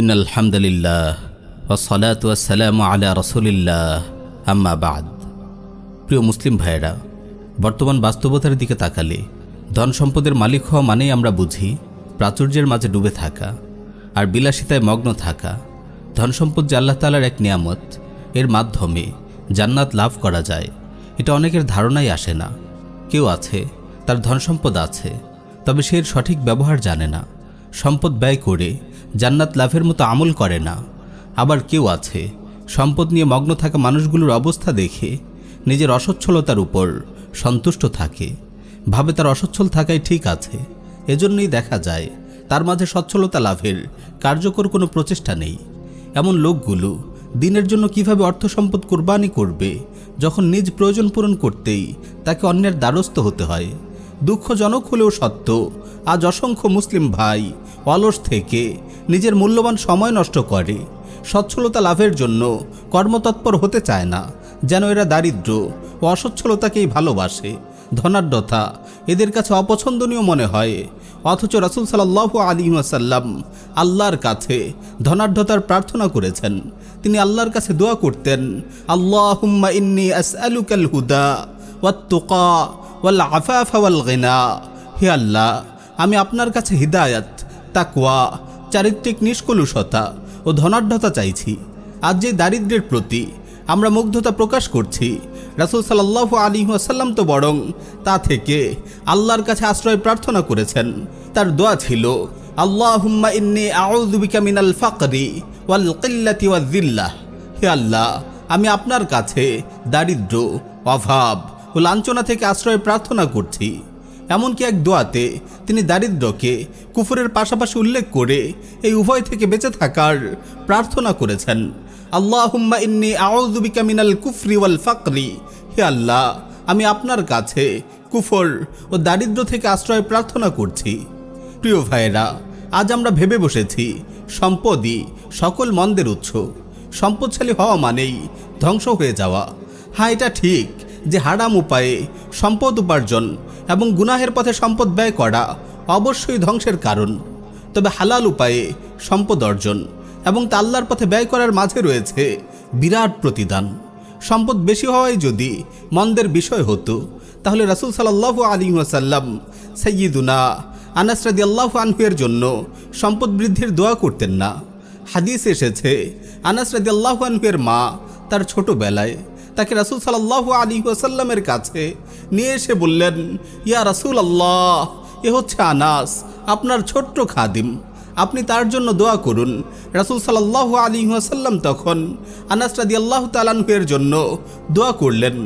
In আলহামদুলিল্লাহ ওসলাত ওয়াসালাম আলা রসুলিল্লাহ। আম্মা বাদ। প্রিয় মুসলিম ভাইয়েরা, বর্তমান বাস্তবতার দিকে তাকালে ধন সম্পদের মালিক হওয়া মানেই আমরা বুঝি প্রাচুর্যের মাঝে ডুবে থাকা আর বিলাসিতায় মগ্ন থাকা ধন সম্পদ যে আল্লাহ তালার এক নিয়ামত, এর মাধ্যমে জান্নাত লাভ করা যায়, এটা অনেকের ধারণাই আসে না। কেউ আছে, তার ধন সম্পদ আছে, তবে সে সঠিক ব্যবহার জানে না। সম্পদ ব্যয় করে জান্নাত লাভের মতো আমল করে না। আবার কেউ আছে, সম্পদ নিয়ে মগ্ন থাকা মানুষগুলোর অবস্থা দেখে নিজের অসচ্ছলতার উপর সন্তুষ্ট থাকে। ভাবে তার অসচ্ছল থাকাই ঠিক আছে, এজন্যই দেখা যায় তার মাঝে সচ্ছলতা লাভের কার্যকর কোনো প্রচেষ্টা নেই। এমন লোকগুলো দিনের জন্য কীভাবে অর্থ সম্পদ কোরবানি করবে, যখন নিজ প্রয়োজন পূরণ করতেই তাকে অন্যের দ্বারস্থ হতে হয়। দুঃখজনক হলেও সত্য আজ অসংখ্য মুসলিম ভাই অলস থেকে নিজের মূল্যবান সময় নষ্ট করে। সচ্ছলতা লাভের জন্য কর্মতৎপর হতে চায় না, যেন এরা দারিদ্র ও অসচ্ছলতাকেই ভালোবাসে। ধনাঢ্যতা এদের কাছে অপছন্দনীয় মনে হয়, অথচ রাসুল সাল্লাহ আলী ওয়াসাল্লাম আল্লাহর কাছে ধনাঢ্যতার প্রার্থনা করেছেন। তিনি আল্লাহর কাছে দোয়া করতেন আল্লাহ ইন্নি হুদা ওয়াত্তুকা ওয়াল আফাফা ওয়াল গিনা। হে আল্লাহ আমি আপনার কাছে হিদায়াত, তাকওয়া, চারিত্রিক নিষ্কলুষতা ও ধনাঢ্যতা চাইছি। আজ যে দারিদ্র্যের প্রতি আমরা মুগ্ধতা প্রকাশ করছি, রাসুল সাল্লাহ আলী আসাল্লাম তো বরং তা থেকে আল্লাহর কাছে আশ্রয় প্রার্থনা করেছেন। তার দোয়া ছিল আল্লাহ ইন্নি মিনাল ফাকরি হে আল্লাহ, আমি আপনার কাছে দারিদ্র, অভাব ও লাঞ্ছনা থেকে আশ্রয় প্রার্থনা করছি। এমনকি এক দোয়াতে তিনি দারিদ্রকে কুফরের পাশাপাশি উল্লেখ করে এই উভয় থেকে বেঁচে থাকার প্রার্থনা করেছেন। আল্লাহ হুম্মা ইন্নি আউযুবিকা মিনাল কুফরি ওয়াল ফাকরি। হে আল্লাহ, আমি আপনার কাছে কুফর ও দারিদ্র থেকে আশ্রয় প্রার্থনা করছি। প্রিয় ভাইয়েরা, আজ আমরা ভেবে বসেছি, সম্পদই সকল মন্দের উৎস। সম্পদশালী হওয়া মানেই ধ্বংস হয়ে যাওয়া। হ্যাঁ এটা ঠিক যে হারাম উপায়ে সম্পদ উপার্জন এবং গুনাহের পথে সম্পদ ব্যয় করা অবশ্যই ধ্বংসের কারণ। তবে হালাল উপায়ে সম্পদ অর্জন এবং তা আল্লাহর পথে ব্যয় করার মাঝে রয়েছে বিরাট প্রতিদান। সম্পদ বেশি হওয়াই যদি মন্দের বিষয় হতো, তাহলে রাসুল সাল্লাহ আলী ওয়াসাল্লাম সৈয়দুনা আনাস রাদি আল্লাহ আনহুয়ের জন্য সম্পদ বৃদ্ধির দোয়া করতেন না। হাদিস এসেছে, আনাস রাদি আল্লাহ আনহুয়ের মা তার ছোটবেলায় তাকে রাসুল সাল্লাহ আলী ওয়াসাল্লামের কাছে নিয়ে এসে বললেন, ইয়া রাসুল আল্লাহ এ হচ্ছে আনাস, আপনার ছোট্ট খাদিম। আপনি তার জন্য দোয়া করুন। রাসুল সাল্লাহ আলী ওয়াসাল্লাম তখন আনাস রাদি আল্লাহ তালানহুয়ের জন্য দোয়া করলেন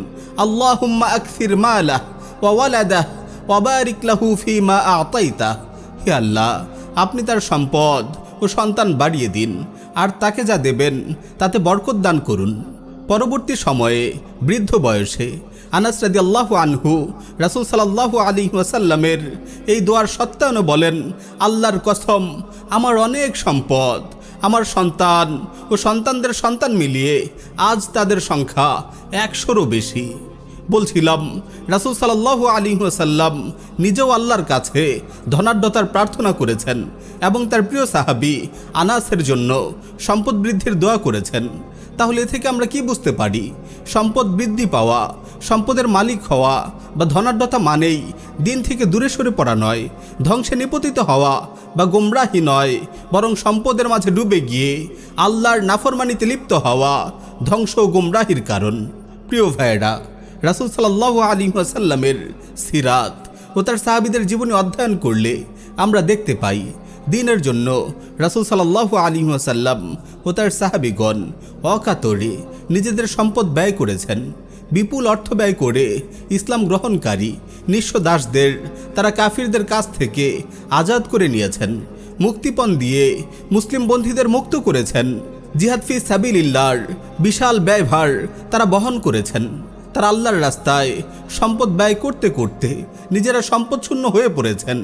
আল্লাহ আকসির মালাহ ওয়ালাদাহ ওয়াবারিক লাহু ফি মা আতাইতা। হে আল্লাহ, আপনি তার সম্পদ ও সন্তান বাড়িয়ে দিন, আর তাকে যা দেবেন তাতে বরকত দান করুন। পরবর্তী সময়ে বৃদ্ধ বয়সে আনাস রাদি আল্লাহ আনহু রাসুল সাল্লাহ আলী ওয়াসাল্লামের এই দোয়ার সত্যায়ন বলেন, আল্লাহর কসম, আমার অনেক সম্পদ, আমার সন্তান ও সন্তানদের সন্তান মিলিয়ে আজ তাদের সংখ্যা একশোরও বেশি। বলছিলাম, রাসুল সাল্লাহ আলী ওয়াসাল্লাম নিজেও আল্লাহর কাছে ধনাঢ্যতার প্রার্থনা করেছেন এবং তার প্রিয় সাহাবি আনাসের জন্য সম্পদ বৃদ্ধির দোয়া করেছেন। তাহলে এ থেকে আমরা কি বুঝতে পারি? সম্পদ বৃদ্ধি পাওয়া, সম্পদের মালিক হওয়া বা ধনাঢ্যতা মানেই দিন থেকে দূরে সরে পড়া নয়, ধ্বংসে নিপতিত হওয়া বা গোমরাহি নয়, বরং সম্পদের মাঝে ডুবে গিয়ে আল্লাহর নাফরমানিতে লিপ্ত হওয়া ধ্বংস ও গোমরাহির কারণ। প্রিয় ভাইয়েরা, রাসুল সাল্লাহ আলী আসাল্লামের সিরাত ও তার সাহাবিদের জীবনী অধ্যয়ন করলে আমরা দেখতে পাই দিনের জন্য রাসুল সাল্লাহ আলী আসাল্লাম ও তার সাহাবিগণ অকাতরে নিজেদের সম্পদ ব্যয় করেছেন। বিপুল অর্থ ব্যয় করে ইসলাম গ্রহণকারী নিঃস্ব দাসদের, তারা কাফিরদের কাছ থেকে আজাদ করে নিয়েছেন, মুক্তিপণ দিয়ে মুসলিম বন্ধীদের মুক্ত করেছেন। জিহাদ ফি সাবিলিল্লার বিশাল ব্যয়ভার তারা বহন করেছেন। তারা আল্লাহর রাস্তায় সম্পদ ব্যয় করতে করতে নিজেরা সম্পদশূন্য হয়ে পড়েছেন।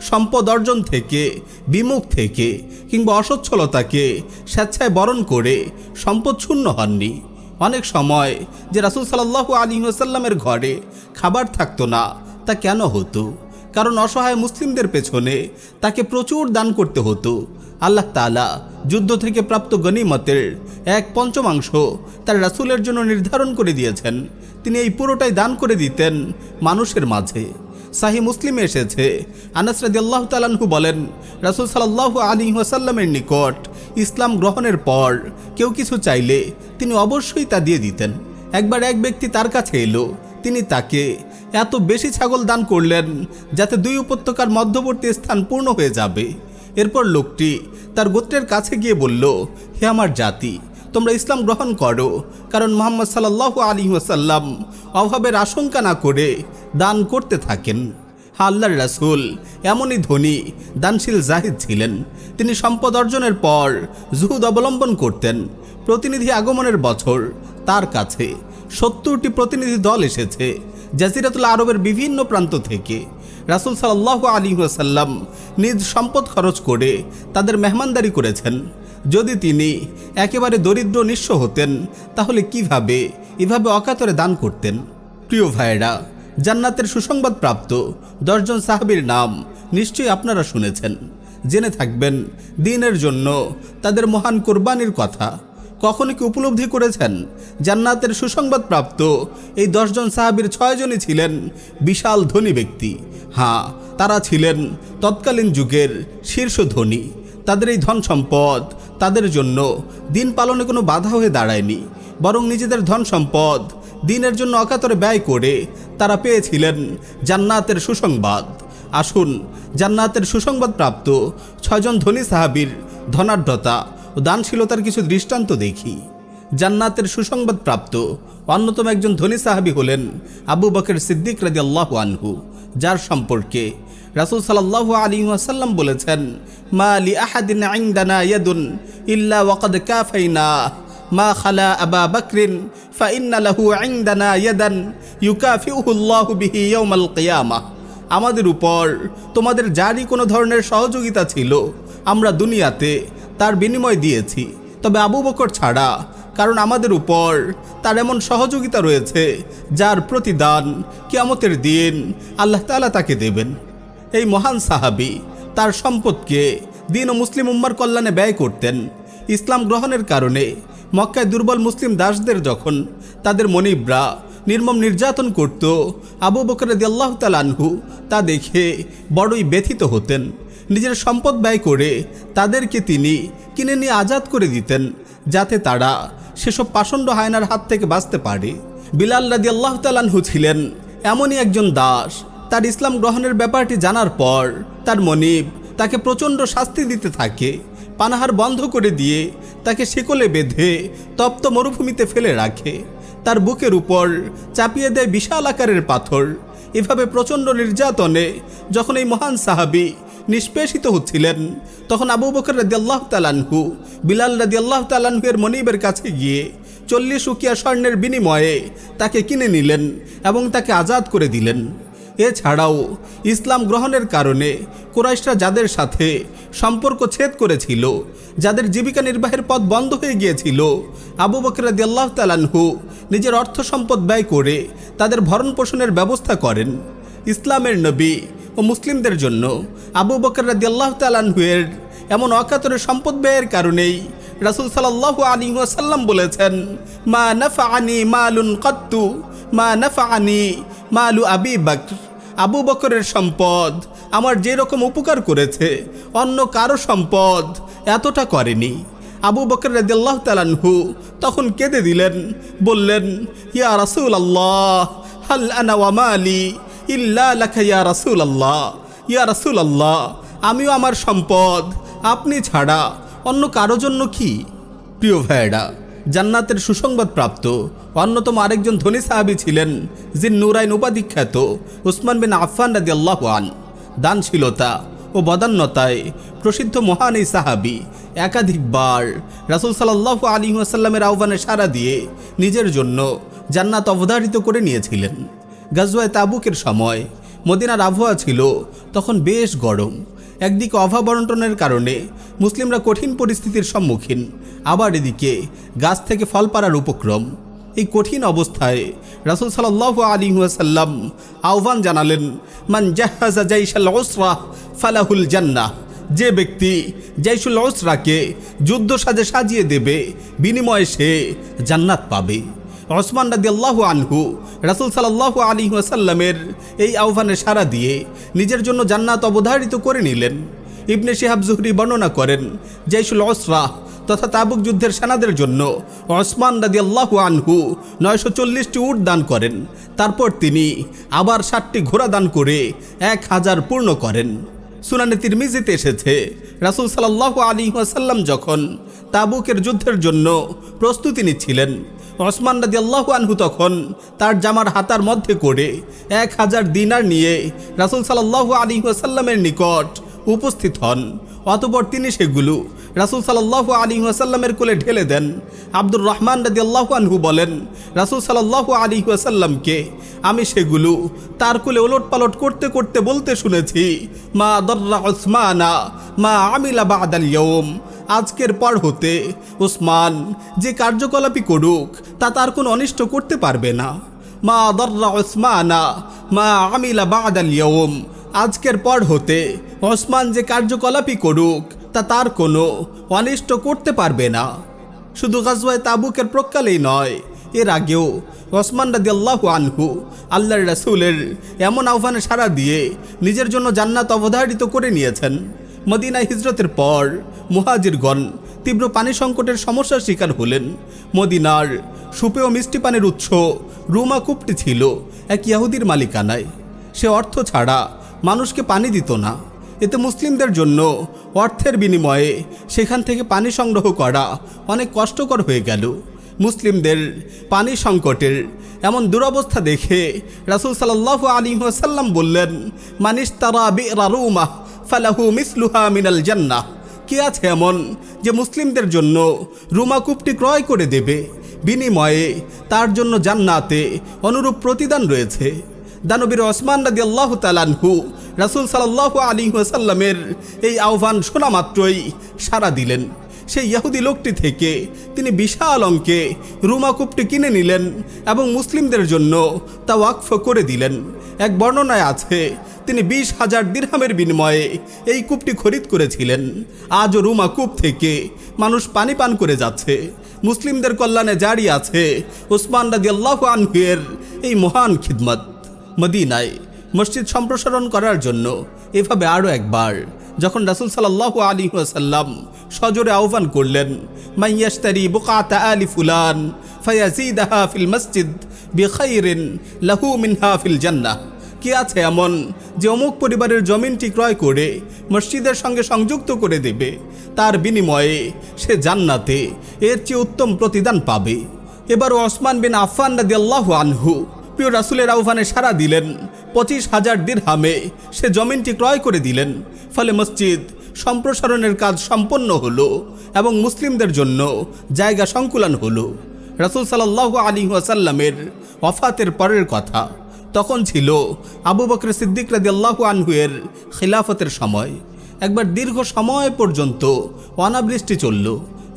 সম্পদ অর্জন থেকে, বিমুখ থেকে কিংবা অসচ্ছলতাকে স্বেচ্ছায় বরণ করে সম্পদ শূন্য হননি। অনেক সময় যে রাসুল সাল্লাহ আলী আসাল্লামের ঘরে খাবার থাকতো না, তা কেন হতো? কারণ অসহায় মুসলিমদের পেছনে তাকে প্রচুর দান করতে হতো। আল্লাহ তাআলা যুদ্ধ থেকে প্রাপ্ত গনিমতের এক পঞ্চমাংশ তার রাসূলের জন্য নির্ধারণ করে দিয়েছেন। তিনি এই পুরোটাই দান করে দিতেন মানুষের মাঝে। সাহি মুসলিমে এসেছে। আনাস রাদিয়াল্লাহু তাআলাহু বলেন, রাসূল সাল্লাল্লাহু আলাইহি ওয়াসাল্লামের নিকট ইসলাম গ্রহণের পর কেউ কিছু চাইলে তিনি অবশ্যই তা দিয়ে দিতেন। একবার এক ব্যক্তি তার কাছে এলো, তিনি তাকে, এত বেশি ছাগল দান করলেন যাতে দুই উপত্যকার মধ্যবর্তী স্থান পূর্ণ হয়ে যাবে। এরপর লোকটি তার গোত্রের কাছে গিয়ে বলল, হে আমার জাতি, তোমরা ইসলাম গ্রহণ করো, কারণ মোহাম্মদ সাল্লাহ আলী ওয়াসাল্লাম অভাবের আশঙ্কা না করে দান করতে থাকেন। আল্লাহর রাসূল এমনই ধনী, দানশীল জাহিদ ছিলেন। তিনি সম্পদ অর্জনের পর জুহুদ অবলম্বন করতেন। প্রতিনিধি আগমনের বছর তার কাছে সত্তরটি প্রতিনিধি দল এসেছে, জাজিরাতুল আরবের বিভিন্ন প্রান্ত থেকে। রাসূল সাল্লাহ আলী ওয়াসাল্লাম নিজ সম্পদ খরচ করে তাদের মেহমানদারি করেছেন। যদি তিনি একেবারে দরিদ্র নিঃস্ব হতেন, তাহলে কীভাবে, এভাবে অকাতরে দান করতেন? প্রিয় ভাইয়েরা জান্নাতের সুসংবাদ প্রাপ্ত দশজন সাহাবীর নাম নিশ্চয়ই আপনারা শুনেছেন। জেনে থাকবেন, দিনের জন্য তাদের মহান কোরবানির কথা। কখনো কি উপলব্ধি করেছেন? জান্নাতের সুসংবাদ প্রাপ্ত এই দশজন সাহাবীর ছয়জনই ছিলেন বিশাল ধনী ব্যক্তি। হ্যাঁ তারা ছিলেন তৎকালীন যুগের শীর্ষ ধনী। তাদের এই ধন সম্পদ তাদের জন্য দিন পালনে কোনো বাধা হয়ে দাঁড়ায়নি। বরং নিজেদের ধন সম্পদ দিনের জন্য অকাতরে ব্যয় করে তারা পেয়েছিলেন জান্নাতের সুসংবাদ। আসুন, জান্নাতের সুসংবাদ প্রাপ্ত ছয়জন ধনী সাহাবীর ধনাঢ্যতা ও দানশীলতার কিছু দৃষ্টান্ত দেখি। জান্নাতের সুসংবাদ প্রাপ্ত অন্যতম একজন ধনী সাহাবী হলেন আবু বকের সিদ্দিক রাজি আল্লাহ আনহু, যার সম্পর্কে রাসুল সাল্লাহ আলী ওয়াসাল্লাম বলেছেন, মা আলি আহাদিন আইন্দানা ইয়াদুন ইল্লা ওয়াকাদ কাফাইনা। মা খালা আবা বকরিন ফাইন্না লাহু আইন্দানা ইয়াদান ইউকাফিউহু আল্লাহু বিহি ইয়াউমাল কিয়ামাহ। আমাদের উপর তোমাদের যারই কোনো ধরনের সহযোগিতা ছিল, আমরা দুনিয়াতে তার বিনিময় দিয়েছি। তবে আবু বকর ছাড়া, কারণ আমাদের উপর তার এমন সহযোগিতা রয়েছে, যার প্রতিদান কিয়ামতের দিন আল্লাহ তাআলা তাকে দেবেন। এই মহান সাহাবি তার সম্পদকে দিন ও মুসলিম উম্মার কল্যাণে ব্যয় করতেন। ইসলাম গ্রহণের কারণে মক্কায় দুর্বল মুসলিম দাসদের যখন তাদের মনিবরা নির্মম নির্যাতন করত, আবু বকর আল্লাহ তালানহু তা দেখে বড়ই ব্যথিত হতেন। নিজের সম্পদ ব্যয় করে তাদেরকে তিনি কিনে নিয়ে আজাদ করে দিতেন, যাতে তারা সেসব পাষণ্ড হায়নার হাত থেকে বাঁচতে পারে। বিলাল রাদি আল্লাহ তালানহু ছিলেন এমনই একজন দাস। তার ইসলাম গ্রহণের ব্যাপারটি জানার পর তার মনিব তাকে প্রচণ্ড শাস্তি দিতে থাকে। পানাহার বন্ধ করে দিয়ে তাকে শিকলে বেঁধে তপ্ত মরুভূমিতে ফেলে রাখে। তার বুকের উপর চাপিয়ে দেয় বিশাল আকারের পাথর। এভাবে প্রচণ্ড নির্যাতনে যখন এই মহান সাহাবি নিষ্পেষিত হচ্ছিলেন, তখন আবু বকর রাদি আল্লাহ তালানহু বিলাল আল্লাহ তালানহুয়ের মনিবের কাছে গিয়ে চল্লিশ উকিয়া স্বর্ণের বিনিময়ে তাকে কিনে নিলেন এবং তাকে আজাদ করে দিলেন। এছাড়াও ইসলাম গ্রহণের কারণে কুরাইশরা যাদের সাথে সম্পর্ক ছেদ করেছিল, যাদের জীবিকা নির্বাহের পথ বন্ধ হয়ে গিয়েছিল, আবু বকর আল্লাহ তালানহু নিজের অর্থ সম্পদ ব্যয় করে তাদের ভরণ পোষণের ব্যবস্থা করেন। ইসলামের নবী ও মুসলিমদের জন্য আবু বকর আল্লাহ তালানহুয়ের এমন অকাতরে সম্পদ ব্যয়ের কারণেই রাসুল সাল্লাহ আলী ওয়াসাল্লাম বলেছেন, মা নাফা আনি মালুন কত্তু, মা নাফা আনি মালু আবি বকর। আবু বকরের সম্পদ আমার যে রকম উপকার করেছে, অন্য কারও সম্পদ এতটা করেনি। আবু বকর রাদিয়াল্লাহ তালানহু তখন কেঁদে দিলেন, বললেন, ইয়া রাসূল আল্লাহ হাল আনা ওয়া মালি ইল্লা লাকা ইয়া রাসূল আল্লাহ ইয়া রাসূল আল্লাহ আমিও আমার সম্পদ আপনি ছাড়া অন্য কারও জন্য কি? প্রিয় ভাইয়েরা জান্নাতের সুসংবাদ প্রাপ্ত। অন্যতম আরেকজন ধনী সাহাবী ছিলেন, যিনি নুরাইন উপাধিখ্যাত উসমান বিন আফফান রাদি আল্লাহান দানশীলতা ও বদান্যতায় প্রসিদ্ধ মহান এই সাহাবি একাধিকবার রাসুল সাল্লাহ আলী আসাল্লামের আহ্বানে সাড়া দিয়ে নিজের জন্য জান্নাত অবধারিত করে নিয়েছিলেন। গাজওয়ায় তাবুকের সময় মদিনার আবহাওয়া ছিল তখন বেশ গরম। একদিকে অভাব বন্টনের কারণে মুসলিমরা কঠিন পরিস্থিতির সম্মুখীন, আবার এদিকে গাছ থেকে ফল পাড়ার উপক্রম। এই কঠিন অবস্থায় রাসুল সাল্লাহ আলী সাল্লাম আহ্বান জানালেন, মান জাহাজা ফালাহুল জান্নাহ। যে ব্যক্তি জৈশুল ওসরাকে যুদ্ধ সাজে সাজিয়ে দেবে, বিনিময়ে সে জান্নাত পাবে। ওসমান রাদি আল্লাহ আনহু রাসুল সাল্লাহ আলী ওয়াসাল্লামের এই আহ্বানে সাড়া দিয়ে নিজের জন্য জান্নাত অবধারিত করে নিলেন। ইবনে শিহাব জুহরি বর্ণনা করেন, জৈশুল ওসরা তথা তাবুক যুদ্ধের সেনাদের জন্য ওসমান রাদি আল্লাহ আনহু নয়শো চল্লিশটি উট দান করেন। তারপর তিনি আবার ষাটটি ঘোড়া দান করে এক হাজার পূর্ণ করেন। সুনানে তিরমিজিতে এসেছে, রাসুল সাল্লাহ আলী ওয়াসাল্লাম যখন তাবুকের যুদ্ধের জন্য প্রস্তুতি নিচ্ছিলেন। ওসমান রাদি আল্লাহ আনহু তখন তার জামার হাতার মধ্যে করে এক হাজার দিনার নিয়ে রাসুল সাল্লাহ আলী নিকট উপস্থিত হন। অতপর তিনি সেগুলো রাসুল সাল্লাহ আলী কোলে ঢেলে দেন। আব্দুর রহমান রাদি আল্লাহ আনহু বলেন, রাসুল সাল্লাহ আলী ওয়াসাল্লামকে আমি সেগুলো তার কোলে ওলট পালট করতে করতে বলতে শুনেছি, মা দর্রা ওসমানা মা আমিলা বাদাল ইয়ম আজকের পর হতে ওসমান যে কার্যকলাপই করুক, তা তার কোনো অনিষ্ট করতে পারবে না। মা দর্রা ওসমানা, মা আমিলা বাদাল ইয়ম আজকের পর হতে ওসমান যে কার্যকলাপই করুক, তা তার কোনো অনিষ্ট করতে পারবে না। শুধু গাজওয়ায় তাবুকের প্রকালেই নয়, এর আগেও ওসমান রাদি আল্লাহ আনহু আল্লাহর রাসুলের এমন আহ্বানে সাড়া দিয়ে নিজের জন্য জান্নাত অবধারিত করে নিয়েছেন। মদিনা হিজরতের পর মুহাজিরগণ তীব্র পানি সংকটের সমস্যার শিকার হলেন। মদিনার সুপেয় মিষ্টি পানির উৎস রুমা কূপটি ছিল এক ইয়াহুদির মালিকানায়। সে অর্থ ছাড়া মানুষকে পানি দিত না। এতে মুসলিমদের জন্য অর্থের বিনিময়ে সেখান থেকে পানি সংগ্রহ করা অনেক কষ্টকর হয়ে গেল। মুসলিমদের পানি সংকটের এমন দুরবস্থা দেখে রাসুল সাল্লাহ আলী ওয়াসাল্লাম বললেন মানিস তারা বেরারুমা ফালাহু মিসলুহা মিনাল জান্নাহ। কে আছে এমন যে মুসলিমদের জন্য রুমাকূপটি ক্রয় করে দেবে? বিনিময়ে তার জন্য জান্নাতে অনুরূপ প্রতিদান রয়েছে। দানবীর ওসমান রাদি আল্লাহ তালানহু রাসুল সাল্লাহ আলী ওয়াসাল্লামের এই আহ্বান শোনা মাত্রই সাড়া দিলেন। সেই ইয়াহুদি লোকটি থেকে তিনি বিশাল অঙ্কে রুমাকূপটি কিনে নিলেন এবং মুসলিমদের জন্য তা ওয়াকফ করে দিলেন। এক বর্ণনায় আছে, তিনি বিশ হাজার দিরহামের বিনিময়ে এই কূপটি খরিদ করেছিলেন। আজও রুমা কূপ থেকে মানুষ পানি পান করে যাচ্ছে। মুসলিমদের কল্যাণে জারি আছে উসমান রাজি আল্লাহ আনহুয়ের এই মহান খিদমত। মদিনায় মসজিদ সম্প্রসারণ করার জন্য এভাবে আরও একবার যখন রাসুল সাল্লাহ আলী ওয়াসাল্লাম সজোরে আহ্বান করলেন মাইয়াস্তারি বুকাতা আলি ফুলান, ফায়াজিদাহা ফিল মসজিদ বিখাইরিন লাহু মিনহা ফিল জান্নাহ। কি আছে এমন যে অমুক পরিবারের জমিনটি ক্রয় করে মসজিদের সঙ্গে সংযুক্ত করে দেবে, তার বিনিময়ে সে জান্নাতে এর চেয়ে উত্তম প্রতিদান পাবে। এবার ওসমান বিন আফান রাদি আল্লাহ আনহু প্রিয় রাসুলের আহ্বানে সাড়া দিলেন পঁচিশ হাজার দিরহামে সে জমিনটি ক্রয় করে দিলেন। ফলে মসজিদ সম্প্রসারণের কাজ সম্পন্ন হলো এবং মুসলিমদের জন্য জায়গা সংকুলন হলো। রাসুল সাল্লাহ আলী ওয়াসাল্লামের ওফাতের পরের কথা তখন ছিল আবু বকর সিদ্দিক রাদি আল্লাহ আনহুয়ের খিলাফতের সময়। একবার দীর্ঘ সময় পর্যন্ত অনাবৃষ্টি চলল।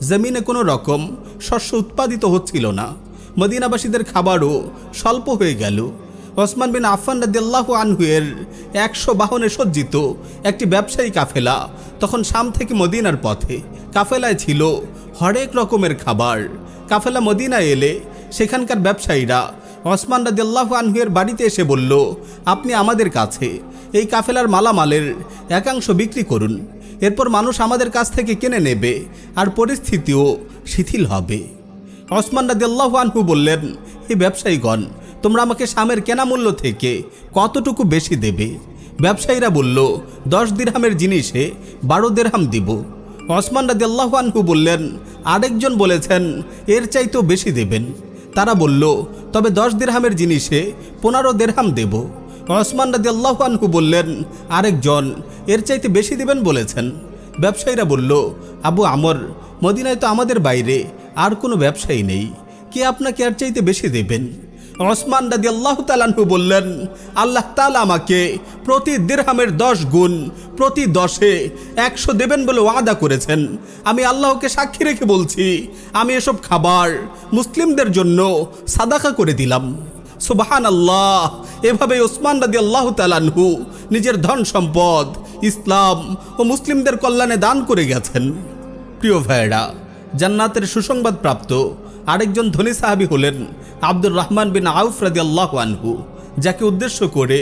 জমিনে কোনো রকম শস্য উৎপাদিত হচ্ছিল না। মদিনাবাসীদের খাবারও স্বল্প হয়ে গেল। ওসমান বিন আফান রাদিয়াল্লাহ আনহুয়ের একশো বাহনে সজ্জিত একটি ব্যবসায়ী কাফেলা তখন শাম থেকে মদিনার পথে। কাফেলায় ছিল হরেক রকমের খাবার। কাফেলা মদিনায় এলে সেখানকার ব্যবসায়ীরা ওসমান রাদিয়াল্লাহ আনহুয়ের বাড়িতে এসে বলল, আপনি আমাদের কাছে এই কাফেলার মালামালের একাংশ বিক্রি করুন। এরপর মানুষ আমাদের কাছ থেকে কিনে নেবে আর পরিস্থিতিও শিথিল হবে। ওসমান রাদিয়াল্লাহু আনহু বললেন এই ব্যবসায়ীগণ তোমরা আমাকে সামের কেনা মূল্য থেকে কতটুকু বেশি দেবে? ব্যবসায়ীরা বলল, দশ দিরহামের জিনিসে বারো দেরহাম দিব। ওসমান রাদিয়াল্লাহু আনহু বললেন, আরেকজন বলেছেন, এর চাইতেও বেশি দেবেন। তারা বলল, তবে দশ দিরহামের জিনিসে পনেরো দেরহাম দেব। ওসমান রাদিয়াল্লাহু আনহু বললেন, আরেকজন, এর চাইতে বেশি দেবেন বলেছেন। ব্যবসায়ীরা বলল, আবু আমর, মদিনায় তো আমাদের বাইরে আর কোনো ব্যবসায়ী নেই। কে আপনাকে আর চাইতে বেশি দেবেন? ওসমান রাদি আল্লাহ তালানহু বললেন, আল্লাহ তালা আমাকে প্রতি দিরহামের দশ গুণ প্রতি দশে একশো দেবেন বলে ওয়াদা করেছেন। আমি আল্লাহকে সাক্ষী রেখে বলছি, আমি এসব খাবার মুসলিমদের জন্য সাদাকা করে দিলাম। সুবাহান আল্লাহ এভাবে ওসমান রাদি আল্লাহ তালানহু নিজের ধন সম্পদ, ইসলাম ও মুসলিমদের কল্যাণে দান করে গেছেন। প্রিয় ভাইয়েরা, জান্নাতের সুসংবাদ প্রাপ্ত আরেকজন ধনী সাহাবী হলেন আব্দুর রহমান বিন আউফ রাদি আল্লাহ আনহু, যাকে উদ্দেশ্য করে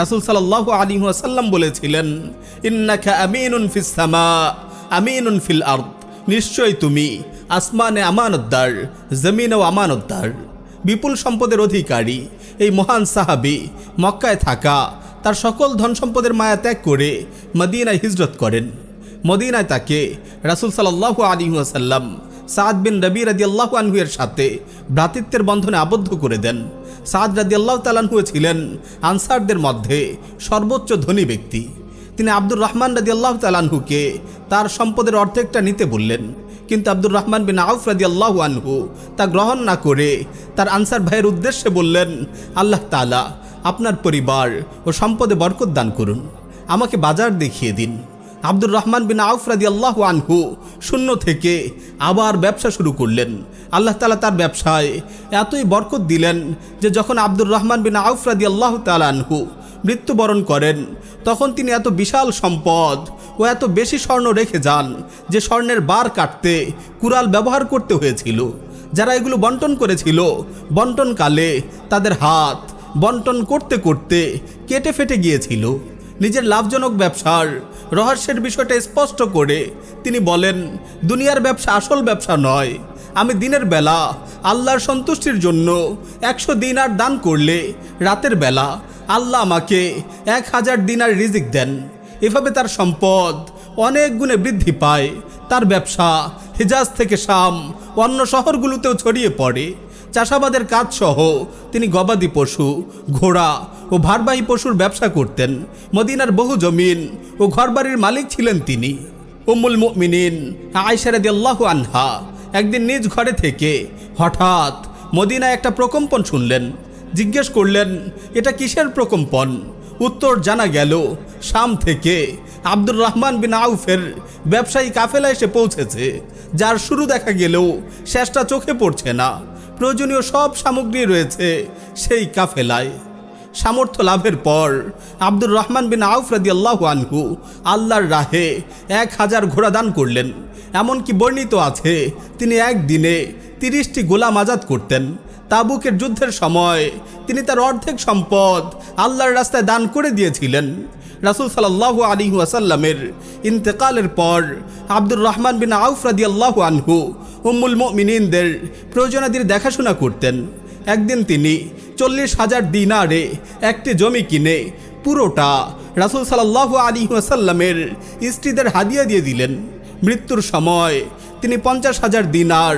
রাসুল সাল্লাহ আলী সাল্লাম বলেছিলেন, ইন্নাকা আমিনুন ফিস সামা, আমিনুন ফিল আর্দ। নিশ্চয় তুমি আসমানে আমানতদার, জমিনেও আমানতদার। বিপুল সম্পদের অধিকারী, এই মহান সাহাবি মক্কায় থাকা, তার সকল ধন সম্পদের মায়া ত্যাগ করে মদিনায় হিজরত করেন। মদিনায় তাকে রাসুল সাল্লাহ আলী আসাল্লাম সাদ বিন রবি রাজি আল্লাহ আনহুয়ের সাথে ভ্রাতৃত্বের বন্ধনে আবদ্ধ করে দেন। সাদ রাজি আল্লাহ তালানহু ছিলেন আনসারদের মধ্যে সর্বোচ্চ ধনী ব্যক্তি। তিনি আব্দুর রহমান রাজি আল্লাহ তালানহুকে তার সম্পদের অর্ধেকটা নিতে বললেন। কিন্তু আব্দুর রহমান বিন আউফ রাজি আল্লাহ আনহু তা গ্রহণ না করে তার আনসার ভাইয়ের উদ্দেশ্যে বললেন, আল্লাহ তালা আপনার পরিবার ও সম্পদে বরকত দান করুন। আমাকে বাজার দেখিয়ে দিন। আব্দুর রহমান বিন আউফ রাদি আল্লাহ আনহু শূন্য থেকে আবার ব্যবসা শুরু করলেন। আল্লাহ তালা তার ব্যবসায় এতই বরকত দিলেন যে যখন আব্দুর রহমান বিন আউফ রাদি আল্লাহ তালা আনহু মৃত্যুবরণ করেন, তখন তিনি এত বিশাল সম্পদ ও এত বেশি স্বর্ণ রেখে যান যে স্বর্ণের বার কাটতে কুড়াল ব্যবহার করতে হয়েছিল। যারা এগুলো বন্টন করেছিল, বন্টনকালে তাদের হাত বন্টন করতে করতে কেটে ফেটে গিয়েছিল। নিজের লাভজনক ব্যবসার রহস্যের বিষয়টা স্পষ্ট করে তিনি বলেন, দুনিয়ার ব্যবসা আসল ব্যবসা নয়। আমি দিনের বেলা আল্লাহর সন্তুষ্টির জন্য একশো দিনার দান করলে রাতের বেলা আল্লাহ আমাকে এক হাজার দিনার রিজিক দেন। এভাবে তার সম্পদ অনেক গুণে বৃদ্ধি পায়। তার ব্যবসা হেজাজ থেকে শাম অন্য শহরগুলোতেও ছড়িয়ে পড়ে। চাষাবাদের কাজসহ তিনি গবাদি পশু, ঘোড়া ও ভারবাহী পশুর ব্যবসা করতেন। মদিনার বহু জমিন ও ঘরবাড়ির মালিক ছিলেন তিনি। উম্মুল মুমিনিন আয়সারাদি আল্লাহ আনহা একদিন নিজ ঘরে থেকে হঠাৎ মদিনায় একটা প্রকম্পন শুনলেন। জিজ্ঞেস করলেন, এটা কিসের প্রকম্পন? উত্তর জানা গেল, শাম থেকে আব্দুর রহমান বিন আউফের ব্যবসায়ী কাফেলা এসে পৌঁছেছে। যার শুরু দেখা গেলেও শেষটা চোখে পড়ছে না। প্রয়োজনীয় সব সামগ্রী রয়েছে সেই কাফেলায়। সামর্থ্য লাভের পর আব্দুর রহমান বিন আউফ রাদি আল্লাহ আনহু আল্লাহর রাহে এক হাজার ঘোড়া দান করলেন। এমনকি বর্ণিত আছে, তিনি একদিনে তিরিশটি গোলাম আজাদ করতেন। তাবুকের যুদ্ধের সময় তিনি তার অর্ধেক সম্পদ আল্লাহর রাস্তায় দান করে দিয়েছিলেন। রাসুল সাল্লাহ আলী ওয়াসাল্লামের ইন্তেকালের পর আব্দুর রহমান বিন আউফ রাদি আল্লাহ আনহু উম্মুল মিনিনদের প্রয়োজনাদির দেখাশোনা করতেন। একদিন তিনি চল্লিশ হাজার দিনারে একটি জমি কিনে পুরোটা রাসুল সাল্লাহ আলী ওয়াসাল্লামের স্ত্রীদের হাদিয়া দিয়ে দিলেন। মৃত্যুর সময় তিনি পঞ্চাশ হাজার দিনার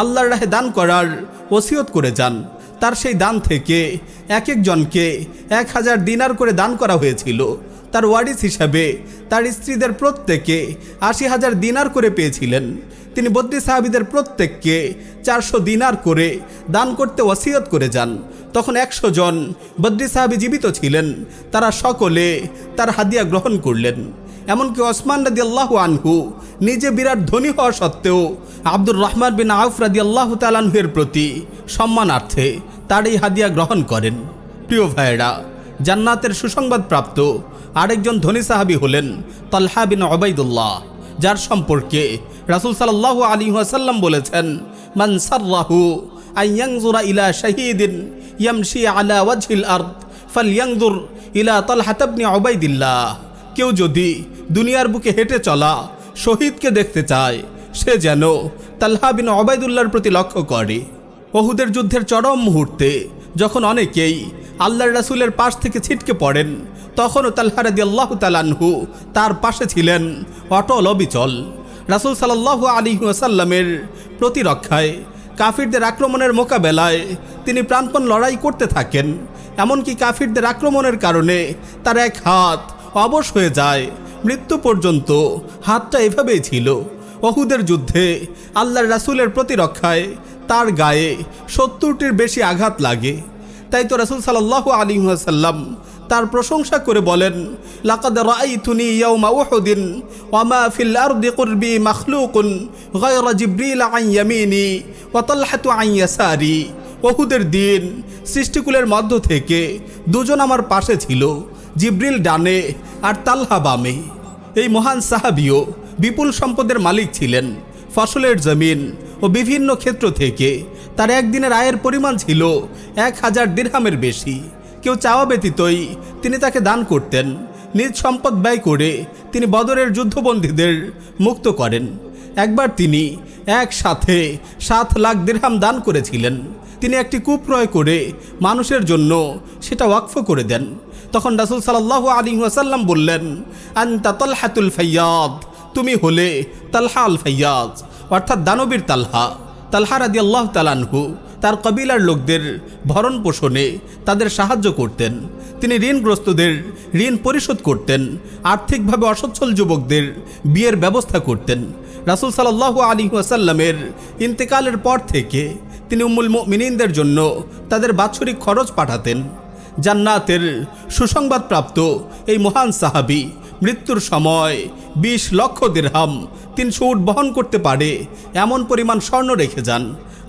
আল্লাহর রাহে দান করার ওসিয়ত করে যান। তার সেই দান থেকে এক একজনকে এক হাজার দিনার করে দান করা হয়েছিল। তার ওয়ারিস হিসাবে তার স্ত্রীদের প্রত্যেকে আশি হাজার দিনার করে পেয়েছিলেন। তিনি বদ্রি সাহাবিদের প্রত্যেককে চারশো দিনার করে দান করতে ওসিয়ত করে যান। তখন একশো জন বদ্রি সাহাবি জীবিত ছিলেন। তারা সকলে তার হাদিয়া গ্রহণ করলেন। এমনকি ওসমান রাদি আল্লাহ আনহু নিজে বিরাট ধনী হওয়া সত্ত্বেও আব্দুর রহমান বিন আউফ রাদি আল্লাহ তালানহুয়ের প্রতি সম্মানার্থে তার এই হাদিয়া গ্রহণ করেন। প্রিয় ভাইয়েরা, জান্নাতের সুসংবাদ প্রাপ্ত আরেকজন ধনী সাহাবি হলেন তলহা বিন অবাইদুল্লাহ যার সম্পর্কে রাসুল সাল্লাহ আলী ওয়াসাল্লাম বলেছেন, মান সার্রাহু আইয়াংজুরা ইলা শাহিদিন ইয়ামশি আলা ওয়াজহিল আর্দ ফালয়াংজুর ইলা তলহাত ইবনে অবাইদিল্লাহ কেউ যদি দুনিয়ার বুকে হেঁটে চলা, শহীদকে দেখতে চায়, সে যেন তাল্হা বিন অবায়দুল্লাহর প্রতি লক্ষ্য করে। ওহুদের যুদ্ধের চরম মুহূর্তে যখন অনেকেই আল্লাহর রাসুলের পাশ থেকে ছিটকে পড়েন, তখনও তাল্হারাদি আল্লাহ তালানহু তার পাশে ছিলেন অটল অবিচল। রাসুল সাল্লাহ আলী ওয়াসাল্লামের প্রতিরক্ষায় কাফিরদের আক্রমণের মোকাবেলায় তিনি প্রাণপণ লড়াই করতে থাকেন, এমনকি কাফিরদের আক্রমণের কারণে তার এক হাত অবশ হয়ে যায়, মৃত্যু পর্যন্ত হাতটা এভাবেই ছিল। অহুদের যুদ্ধে আল্লাহর রাসুলের প্রতিরক্ষায় তার গায়ে সত্তরটির বেশি আঘাত লাগে। তাই তো রাসুল সাল্লাহ আলী সাল্লাম তার প্রশংসা করে বলেন, লাকাদ রাআইতুনি ইয়াউমা উহুদিন ওয়ামা ফিল আরদি কুরবি মাখলুকুন গায়রা জিবরিল আন ইয়ামিনি ওয়া তালহাতু আন ইয়াসারি। ওহুদের দিন সৃষ্টিকুলের মধ্য থেকে দুজন আমার পাশে ছিল, জিব্রিল ডানে আর তালহা বামে। এই মহান সাহাবিও বিপুল সম্পদের মালিক ছিলেন। ফসলের জমিন ও বিভিন্ন ক্ষেত্র থেকে তার একদিনের আয়ের পরিমাণ ছিল এক হাজার দিরহামের বেশি। কেউ চাওয়া ব্যতীতই তিনি তাকে দান করতেন। নিজ সম্পদ ব্যয় করে তিনি বদরের যুদ্ধবন্দীদের মুক্ত করেন। একবার তিনি একসাথে সাত লাখ দিরহাম দান করেছিলেন। তিনি একটি কূপ ক্রয় করে মানুষের জন্য সেটা ওয়াকফ করে দেন। তখন রাসুল সাল্লাহ আলী ওয়াসাল্লাম বললেন, আন্তা তলহাতুল ফাইয়াদ তুমি হলে তালহা আল ফাইয়াজ, অর্থাৎ দানবীর তালহা। তালহা রাদি আল্লাহ তালানহু তার কবিলার লোকদের ভরণ পোষণে তাদের সাহায্য করতেন। তিনি ঋণগ্রস্তদের ঋণ পরিশোধ করতেন, আর্থিকভাবে অসচ্ছল যুবকদের বিয়ের ব্যবস্থা করতেন। রাসুল সাল্লাহ আলী ওয়াসাল্লামের ইন্তেকালের পর থেকে তিনি উম্মুল মিনিনদের জন্য তাদের বাৎসরিক খরচ পাঠাতেন। জান্নাতের সুসংবাদপ্রাপ্ত এই মহান সাহাবি মৃত্যুর সময় বিশ লক্ষ দিরহাম তিনশো উট বহন করতে পারে, এমন পরিমাণ স্বর্ণ রেখে যান।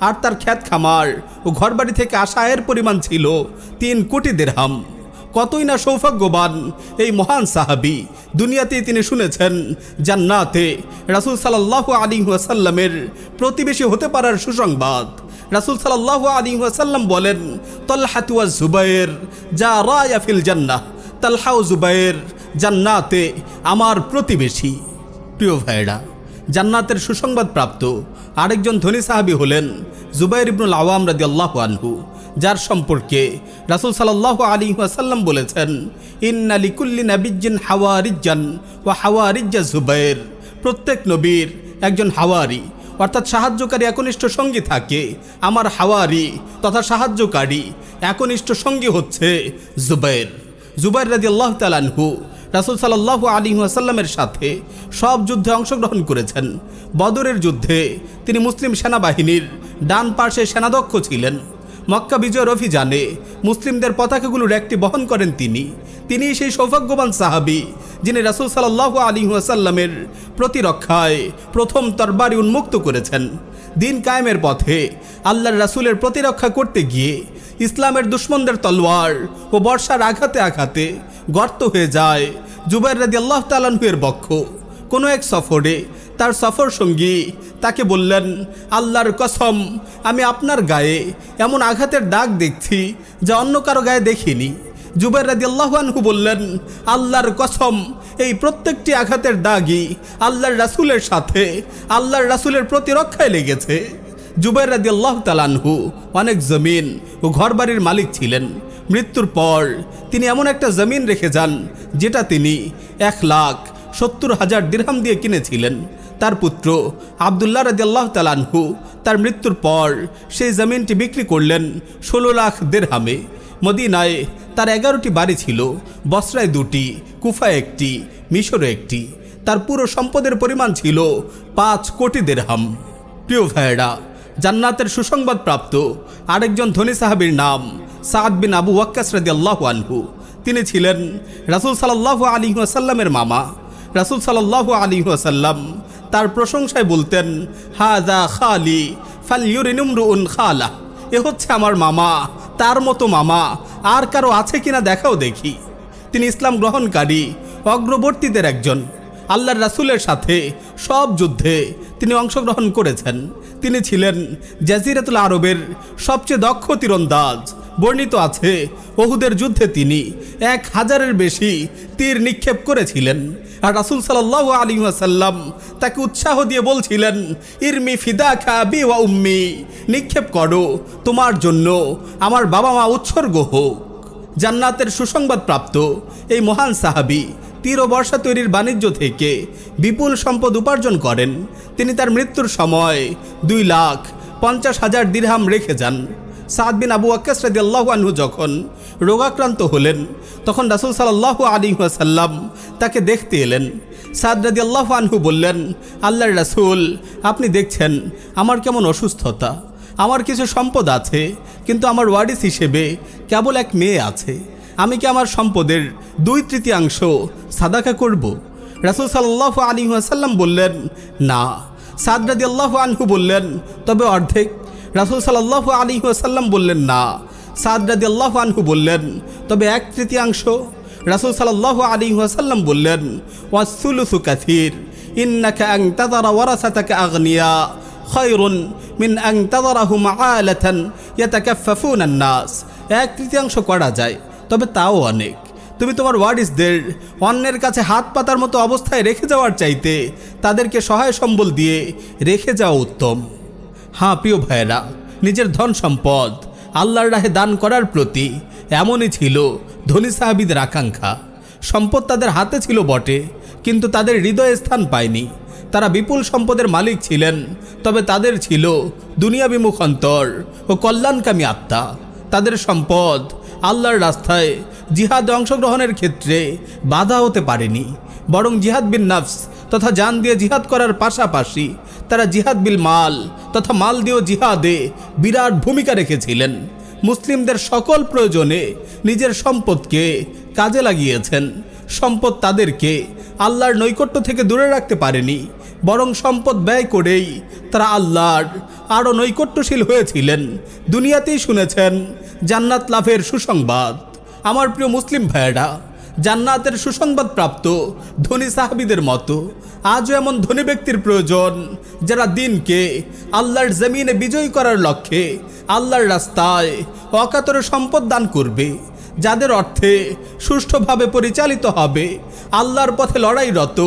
আর তার খ্যাত খামার ও ঘরবাড়ি থেকে আসা পরিমাণ ছিল তিন কোটি দেড়হাম কতই না সৌভাগ্যবান এই মহান সাহাবি দুনিয়াতেই তিনি শুনেছেন, জান্নাতে রাসুল সাল্লাহ আলী ওয়াসাল্লামের প্রতিবেশী হতে পারার সুসংবাদ। রাসুল সাল্লাহ আলী ওয়াসাল্লাম বলেন তল্লাহাতুয়া জুবাইর, যা রায়াফিল জান্নাহ তালহাউ জুবাইর জান্নাতে আমার প্রতিবেশী। প্রিয় ভাইরা জান্নাতের সুসংবাদ প্রাপ্ত আরেকজন ধনী সাহাবি হলেন জুবাইর ইবনুল আওয়াম রাদি আল্লাহ আনহু, যার সম্পর্কে রাসুল সাল্লাহ আলী ওয়াসাল্লাম বলেছেন, ইন্না লিকুল্লি নাবিজ্জিন হাওয়ারিজ্জান ও হাওয়ারিজ্জা জুবাইর। প্রত্যেক নবীর একজন হাওয়ারি, অর্থাৎ সাহায্যকারী একনিষ্ঠ সঙ্গী থাকে আমার হাওয়ারি, তথা সাহায্যকারী একনিষ্ঠ সঙ্গী হচ্ছে জুবাইর। জুবাইর রাজি আল্লাহ তালানহু রাসুল সাল্লাহ আলী আসাল্লামের সাথে সব যুদ্ধে অংশগ্রহণ করেছেন। বদরের যুদ্ধে তিনি মুসলিম সেনাবাহিনীর ডান পার্শ্বে সেনাধ্যক্ষ ছিলেন। মক্কা বিজয়ের অভিযানে মুসলিমদের পতাকাগুলোর একটি বহন করেন তিনি। তিনি সেই সৌভাগ্যবান সাহাবি যিনি রাসুল সাল্লাহ আলী আসাল্লামের প্রতিরক্ষায় প্রথম তরবারি উন্মুক্ত করেছেন। দিন কায়েমের পথে আল্লাহর রাসুলের প্রতিরক্ষা করতে গিয়ে ইসলামের দুশ্মনদের তলোয়ার ও বর্ষার আঘাতে আঘাতে গর্ত হয়ে যায়। জুবাইর রাদি আল্লাহ তালানহুয়ের বক্ষ কোনো এক সফরে তার সফর সঙ্গী তাকে বললেন, আল্লাহর কসম, আমি আপনার গায়ে এমন আঘাতের দাগ দেখছি যা অন্য কারও গায়ে দেখিনি। জুবাইর রাদি আল্লাহানহু বললেন, আল্লাহর কসম, এই প্রত্যেকটি আঘাতের দাগই আল্লাহর রাসুলের সাথে আল্লাহর রাসুলের প্রতিরক্ষায় লেগেছে। জুবের রাদি আল্লাহ তালানহু অনেক জমিন ও ঘরবাড়ির মালিক ছিলেন। মৃত্যুর পর তিনি এমন একটা জমিন রেখে যান, যেটা তিনি এক লাখ সত্তর হাজার দিরহাম দিয়ে কিনেছিলেন। তার পুত্র আবদুল্লাহ রাজি আল্লাহ তালানহু তার মৃত্যুর পর সেই জমিনটি বিক্রি করলেন ষোলো লাখ দেড়হামে মদিনায় তার এগারোটি বাড়ি ছিল, বসরায় দুটি, কুফায় একটি, মিশরে একটি। তার পুরো সম্পদের পরিমাণ ছিল পাঁচ কোটি দেড়হাম প্রিয় ভাইয়েরা জান্নাতের সুসংবাদ প্রাপ্ত আরেকজন ধনী সাহাবীর নাম সাদ বিন আবু ওয়াক্কাস রাদি আল্লাহ আনহু। তিনি ছিলেন রাসুল সাল্লাহ আলী আসাল্লামের মামা। রাসুল সাল্লাহ আলী আসাল্লাম তার প্রশংসায় বলতেন হাদা খালি ফাল ইউরিনুমরুন খালা। এ হচ্ছে আমার মামা, তার মতো মামা, আর কারও আছে কিনা দেখাও দেখি। তিনি ইসলাম গ্রহণকারী, অগ্রবর্তীদের একজন। আল্লাহর রাসুলের সাথে সব যুদ্ধে তিনি অংশগ্রহণ করেছেন। তিনি ছিলেন জাজিরাতুল আরবের সবচেয়ে দক্ষ তীরন্দাজ। বর্ণিত আছে বহুদের যুদ্ধে তিনি এক হাজারের বেশি তীর নিক্ষেপ করেছিলেন আর রাসুল সাল্লাহ আলী আসাল্লাম তাকে উৎসাহ দিয়ে বলছিলেন, ইরমি ফিদা খা বি ওয়া উম্মি, নিক্ষেপ করো, তোমার জন্য আমার বাবা মা উৎসর্গ হোক। জান্নাতের সুসংবাদ প্রাপ্ত এই মহান সাহাবি তীর ও বর্ষা তৈরির বাণিজ্য থেকে বিপুল সম্পদ উপার্জন করেন। তিনি তার মৃত্যুর সময় দুই লাখ পঞ্চাশ হাজার দিরহাম রেখে যান। সাদ বিন আবু আক্কাস রাদি আল্লাহ আনহু যখন রোগাক্রান্ত হলেন, তখন রাসুল সাল্লাহ আলী সাল্লাম তাকে দেখতে এলেন। সাদ রাদি আল্লাহ আনহু বললেন, আল্লাহর রাসুল, আপনি দেখছেন, আমার কেমন অসুস্থতা। আমার কিছু সম্পদ আছে, কিন্তু আমার ওয়ারিস হিসেবে কেবল এক মেয়ে আছে। আমি কি আমার সম্পদের দুই তৃতীয়াংশ সাদাকা করব? রাসুল সাল্লাহ আলী আসাল্লাম বললেন, না। সাদ রাদি আল্লাহ আনহু বললেন, তবে অর্ধেক। রাসুল সাল্লাহ আলী আসাল্লাম বললেন, না। সাদ রাদি আল্লাহ আনহু বললেন, তবে এক তৃতীয়াংশ। রাসুল সাল্লাহ আলী ওয়াসাল্লাম বললেন ওয়াসুলুসু কাথির ইন্নাকা আং তাদারা ওয়ারাসাতাকা আগনিয়া। খয়রুন মিন আং তাদারাহু মাআলাতান ইয়াতাকাফফুনা নাস। এক তৃতীয়াংশ করা যায়। তবে তাও অনেক। তুমি তোমার ওয়ারিসদের অন্যের কাছে হাত পাতার মতো অবস্থায় রেখে যাওয়ার চাইতে তাদেরকে সহায় সম্বল দিয়ে রেখে যাওয়া উত্তম। হ্যাঁ প্রিয় ভাইয়েরা, নিজের ধন সম্পদ আল্লাহর রাহে দান করার প্রতি এমনই ছিল ধনী সাহাবিদের আকাঙ্ক্ষা। সম্পদ তাদের হাতে ছিল বটে, কিন্তু তাদের হৃদয়ে স্থান পায়নি। তারা বিপুল সম্পদের মালিক ছিলেন, তবে তাদের ছিল দুনিয়া বিমুখ অন্তর ও কল্যাণকামী আত্মা। তাদের সম্পদ আল্লাহর রাস্তায় জিহাদে অংশগ্রহণের ক্ষেত্রে বাধা হতে পারেনি। বরং জিহাদ বিন নাফস তথা জান দিয়ে জিহাদ করার পাশাপাশি তারা জিহাদ বিল মাল তথা মাল দিয়েও জিহাদে বিরাট ভূমিকা রেখেছিলেন। মুসলিমদের সকল প্রয়োজনে নিজের সম্পদকে কাজে লাগিয়েছেন। সম্পদ তাদেরকে আল্লাহর নৈকট্য থেকে দূরে রাখতে পারেনি। বরং সম্পদ ব্যয় করেই তারা আল্লাহর আরও নৈকট্যশীল হয়েছিলেন। দুনিয়াতেই শুনেছেন, জান্নাত লাভের সুসংবাদ। আমার প্রিয় মুসলিম ভাইয়েরা, জান্নাতের সুসংবাদ প্রাপ্ত ধনী সাহাবিদের মতো আজও এমন ধনী ব্যক্তির প্রয়োজন যারা দিনকে আল্লাহর জমিনে বিজয়ী করার লক্ষ্যে আল্লাহর রাস্তায় অকাতরে সম্পদ দান করবে, যাদের অর্থে সুষ্ঠুভাবে পরিচালিত হবে আল্লাহর পথে লড়াইরত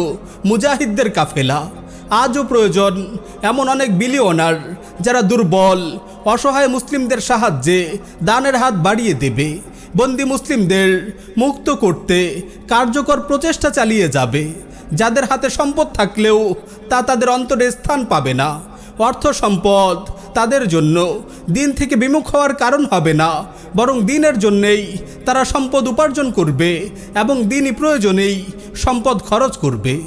মুজাহিদদের কাফেলা। আজও প্রয়োজন এমন অনেক বিলিয়নার যারা দুর্বল, অসহায় মুসলিমদের সাহায্যে দানের হাত বাড়িয়ে দেবে। বন্দি মুসলিমদের মুক্ত করতে কার্যকর প্রচেষ্টা চালিয়ে যাবে। যাদের হাতে সম্পদ থাকলেও তা তাদের অন্তরে স্থান পাবে না। অর্থ সম্পদ তাদের জন্য দিন থেকে বিমুখ হওয়ার কারণ হবে না। বরং দিনের জন্যেই তারা সম্পদ উপার্জন করবে এবং দিনই প্রয়োজনেই সম্পদ খরচ করবে।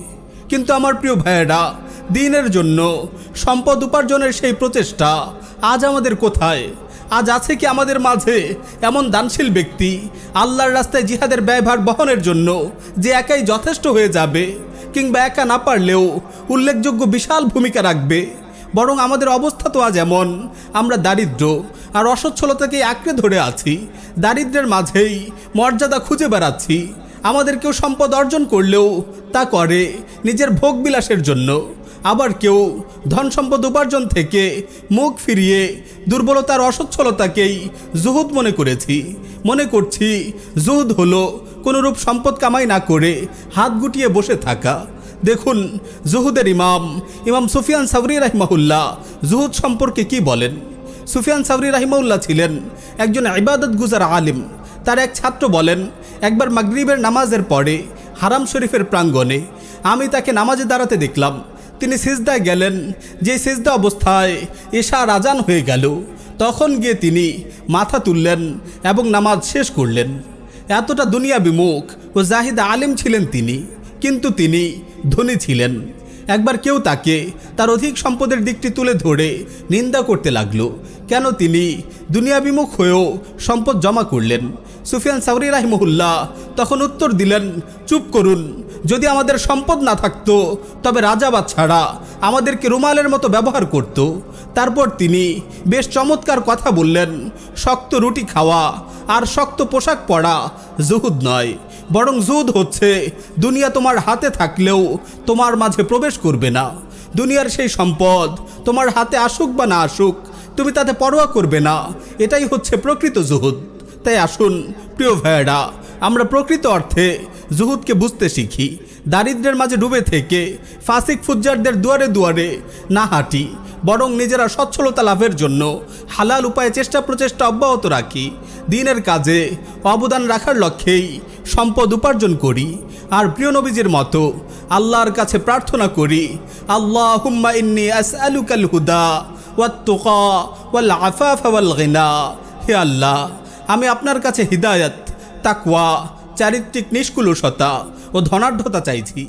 কিন্তু আমার প্রিয় ভাইয়েরা দিনের জন্য। সম্পদ উপার্জনের সেই প্রচেষ্টা, আজ আমাদের কোথায়? আজ আছে কি আমাদের মাঝে এমন দানশীল ব্যক্তি, আল্লাহর রাস্তায় জিহাদের ব্যয়ভার বহনের জন্য, যে একাই যথেষ্ট হয়ে যাবে, কিংবা একা না পারলেও উল্লেখযোগ্য বিশাল ভূমিকা রাখবে? বরং আমাদের অবস্থা তো আজ এমন, আমরা দারিদ্র আর অসচ্ছলতাকে আঁকড়ে ধরে আছি, দারিদ্রের মাঝেই মর্যাদা খুঁজে বেড়াচ্ছি। আমাদের কেউ সম্পদ অর্জন করলেও তা করে নিজের ভোগ বিলাসের জন্য। আবার কেউ ধন সম্পদ উপার্জন থেকে মুখ ফিরিয়ে দুর্বলতার অসচ্ছলতাকেই জুহুদ মনে করেছি। মনে করছি জুহুদ হলো কোনোরূপ সম্পদ কামাই না করে হাত গুটিয়ে বসে থাকা। দেখুন, জুহুদের ইমাম ইমাম সুফিয়ান সাবরি রাহিমাহুল্লাহ জুহুদ সম্পর্কে কি বলেন? সুফিয়ান সাবরি রাহিমাউল্লাহ ছিলেন একজন ইবাদত গুজার আলিম। তার এক ছাত্র বলেন, একবার মাগরিবের নামাজের পরে হারাম শরীফের প্রাঙ্গণে আমি তাকে নামাজে দাঁড়াতে দেখলাম। তিনি সিজদায় গেলেন। যে সিজদা অবস্থায় এশা রাজান হয়ে গেল, তখন গিয়ে তিনি মাথা তুললেন এবং নামাজ শেষ করলেন। এতটা দুনিয়া বিমুখ ও জাহিদ আলিম ছিলেন তিনি, কিন্তু তিনি ধনী ছিলেন। একবার কেউ তাকে তার অধিক সম্পদের দিকটি তুলে ধরে নিন্দা করতে লাগল, কেন তিনি দুনিয়া বিমুখ হয়েও সম্পদ জমা করলেন। সুফিয়ান সাউরি রাহিমহুল্লাহ তখন উত্তর দিলেন, চুপ করুন যদি আমাদের সম্পদ না থাকতো, তবে রাজা ছাড়া আমাদেরকে রুমালের মতো ব্যবহার করত। তারপর তিনি বেশ চমৎকার কথা বললেন, শক্ত রুটি খাওয়া আর শক্ত পোশাক পরা জুহুদ নয়, বরং জুহুদ হচ্ছে দুনিয়া তোমার হাতে থাকলেও তোমার মাঝে প্রবেশ করবে না। দুনিয়ার সেই সম্পদ তোমার হাতে আসুক বা না আসুক, তুমি তাতে পরোয়া করবে না। এটাই হচ্ছে প্রকৃত জুহুদ। তাই আসুন, প্রিয় ভাইয়েরা আমরা প্রকৃত অর্থে জুহুদকে বুঝতে শিখি। দারিদ্রের মাঝে ডুবে থেকে ফাসিক ফুজ্জারদের দুয়ারে দুয়ারে না হাঁটি, বরং নিজেরা সচ্ছলতা লাভের জন্য হালাল উপায়ে চেষ্টা প্রচেষ্টা অব্যাহত রাখি। দিনের কাজে অবদান রাখার লক্ষ্যেই সম্পদ উপার্জন করি। আর প্রিয় নবীজির মতো আল্লাহর কাছে প্রার্থনা করি আল্লাহ হুম্মা ইন্নি আস আলুকাল হুদা ওয়াত্তুকা ওয়াল আফাফা ওয়াল গিনা। হে আল্লাহ, আমি আপনার কাছে হিদায়ত তাকওয়া চারিত্রিক নিষ্কুলসতা ও ধনাঢ্যতা চাইছি।